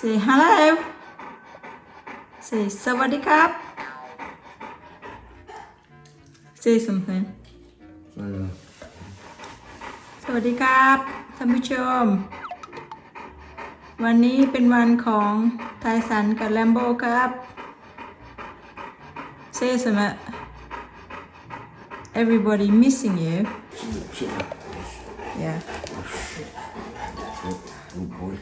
Say hello. Say sawadee krap. Say something. Uh, วัสดีครับท่านผู้ชม วันนี้เป็นวันของไทสันกับแลมโบครับ Say some Everybody missing you 是是 Yeah Oh boy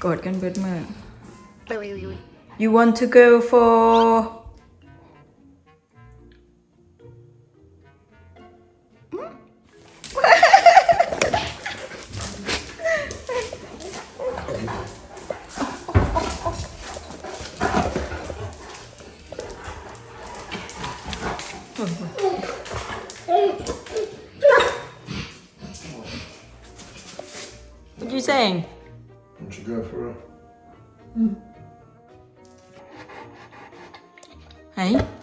โกรธกันเบิดมือ You want to go for saying? Don't you go for a ไห hmm.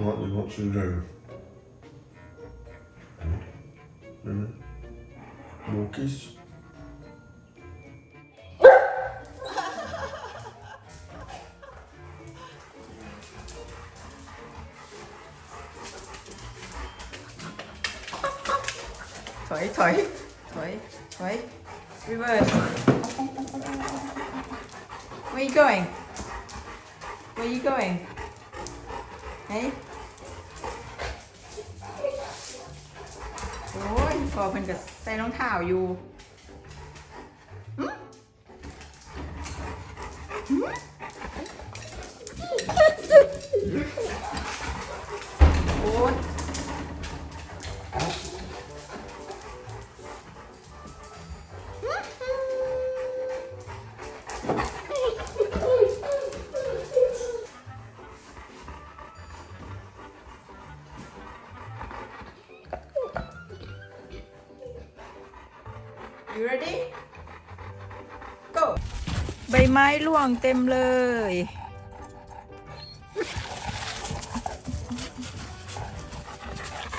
what you want to do. Mm. More kiss. Thôi, thôi, thôi, thôi. Reverse. Where are you going? Where are you going? Hey? พอเพิ่นก็ใส่รองเท้าอยู่ You ready? Go ใบไม้ร่วงเต็มเลย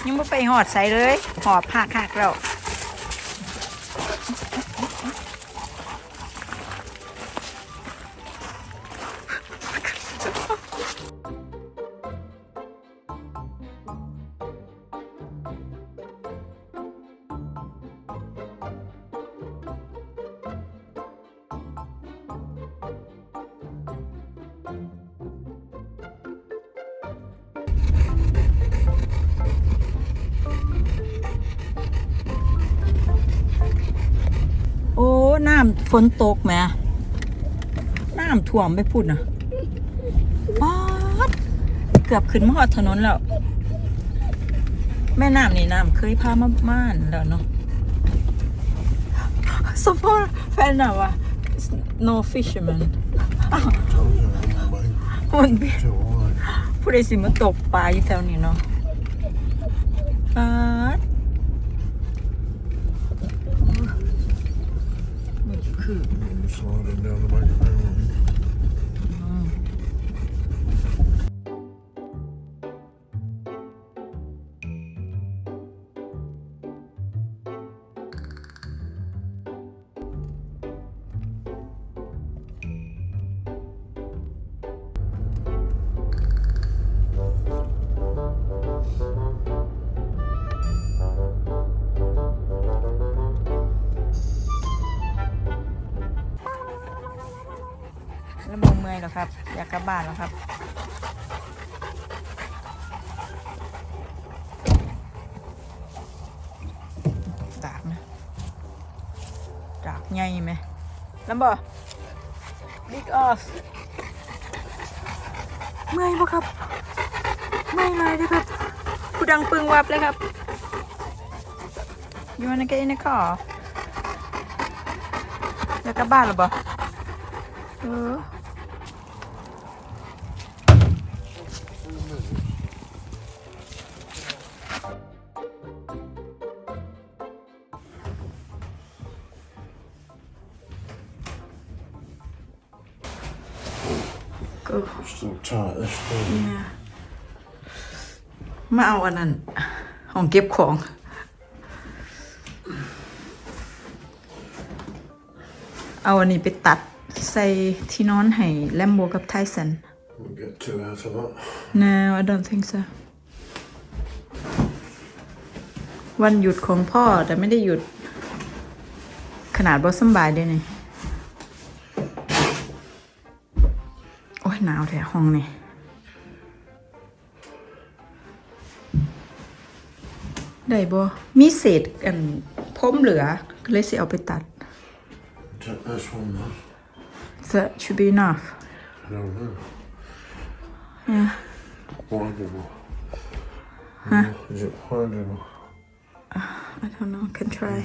ยังไม่ไปหอดใส่เลย หอบหักหักแล้ว น้ำฝนตกแหมน้ำท่วมไปพูดนะป๊าดเกือบขึ้นมาหอดถนนแล้ว แม่น้ำนี่น้ำเคยพามาม่านแล้วเนาะสมพรแฟนน่ะวะ no fisherman Told you I'm on my มันเป็น Too alright. ผู้ใดสิมาตกปลาอยู่แถวนี้เนาะ so I didn't know. บากกลับบ้านแล้วครับตากนะ ดากใหญ่ไหมลำบ่ big off เมื่อยปะครับเมื่อยเลยเลยครับกูดังปึงวับเลยครับ You wanna get in the car อยากกลับบ้านหรอบ่เออ ก็ Still tight this thing. เนี่ยมาเอาอันนั้นห้องเก็บของ เอาอันนี้ไปตัดใส่ที่นอนให้แลมโบกับไทสัน We'll get two out of that. No I don't think so วันหยุดของพ่อแต่ไม่ได้หยุด ขนาดบอสำบายด้วยนี่ นาวแท้ห้องนี่ได้บ่มีเศษกันพรมเหลือก็เลยสิเอาไปตัด Take this one, man. That should be enough I don't know. yeah Windable. Huh? Is it windable? I don't know can try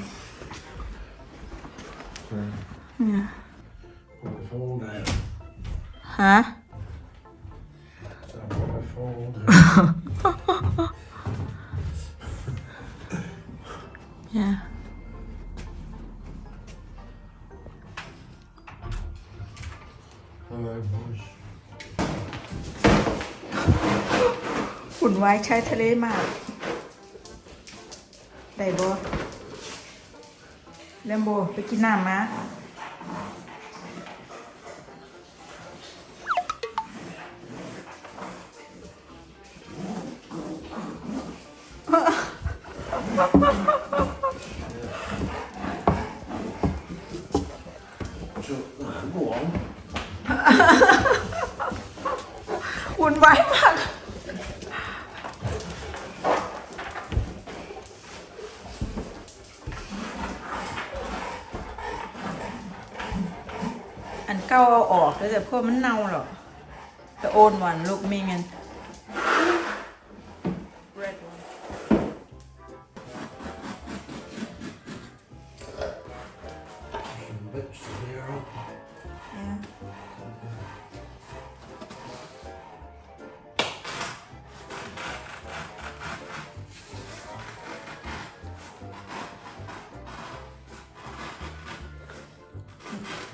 yeah Will it yeah Hello, boys. ฝุ่นไว้ใช้ทะเลมากได้บ่แลมโบไปกินน้ำมา อันเก่าเอาออกแล้วแต่พวกมันเน่าหรอกแต่โอนวันลูกมีเงิน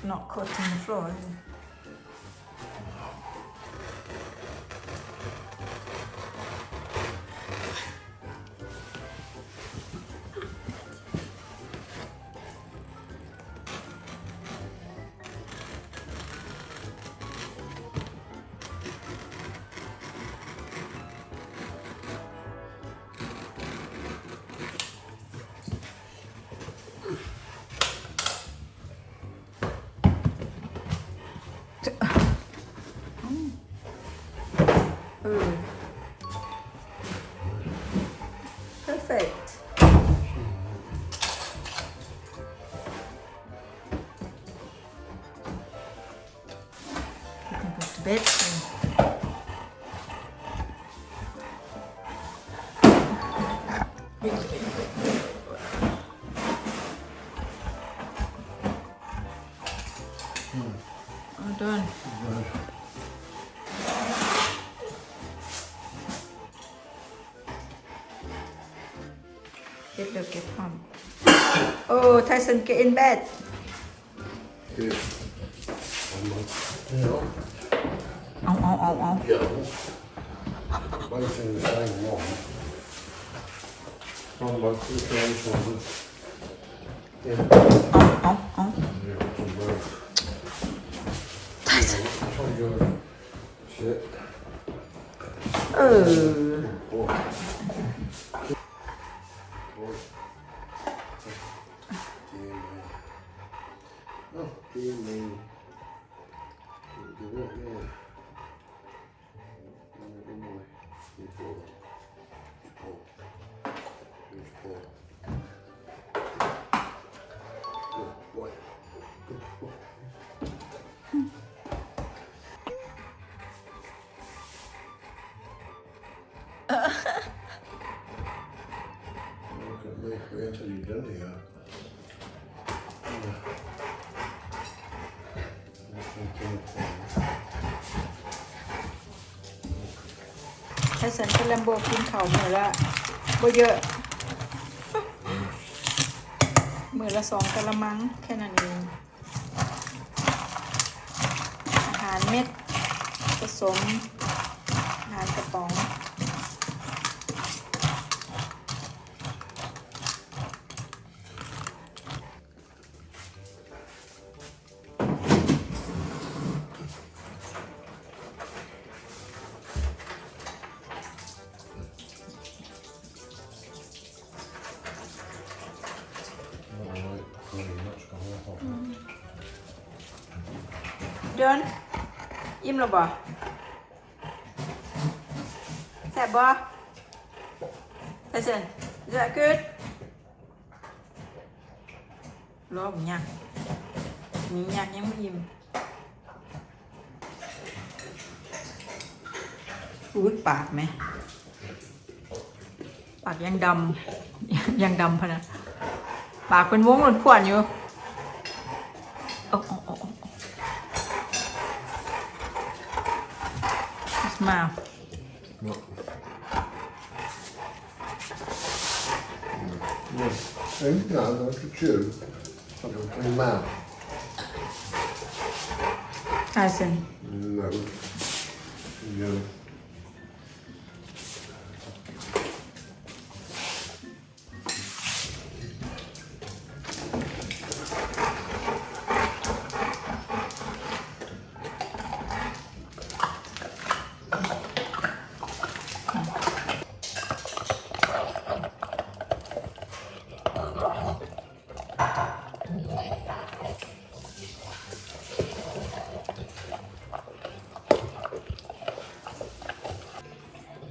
Not caught on the floor, is it? You can go to bed soon. All done. Get look at home. Oh, Tyson, get in bed. Good. Yeah. Oh, oh, oh, oh. Yeah. Both in the same one. One both in the same one. Yeah. Oh, oh, oh. Yeah, some both. Tyson. Some good. Shit. Oh. Boy. Boy. Dear สันเป็นแลมโบกินเข่าวมือละบ่เยอะเหมือละสองกะละมังแค่นั้นเองอาหารเม็ดผสมอาหารกระป๋อง เดินอิ่มแล้วบ่แซ่บบ่ไทสัน is that good รอบยากมียากยังไม่อิ่มอุ้ยปากไหม ปากยังดำยังดำพะนะปากเป็นวงหลุดพวนอยู่ küçüğüm. Ma. Ersin. Ma. Yeah.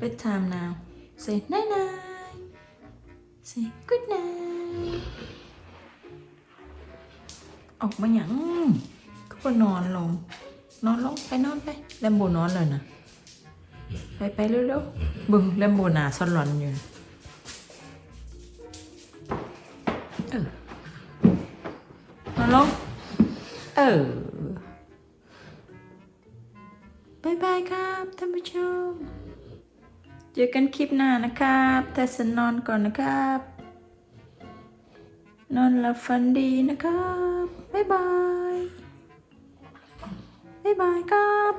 Bedtime now. Say night night. Say good night. ออกมาหยังก็ไปนอนลง นอนลงไปนอนไปแลมโบนอนเลยนะไปไปเร็วๆบึงแลมโบหนาสลอนอยู่เออนอนลงเออบายบายครับท่านผู้ชม เจอกันคลิปหน้านะครับแต่ฉันนอนก่อนนะครับ นอนหลับฝันดีนะครับ บ๊ายบาย บ๊ายบายครับ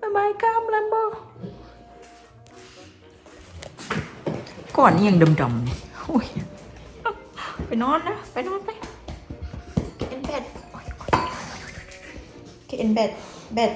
บ๊ายบายครับแลมโบก่อนนี่ยังดำๆเลยโอ้ยไปนอนนะ ไปนอนไป Get in bed Get in bed bed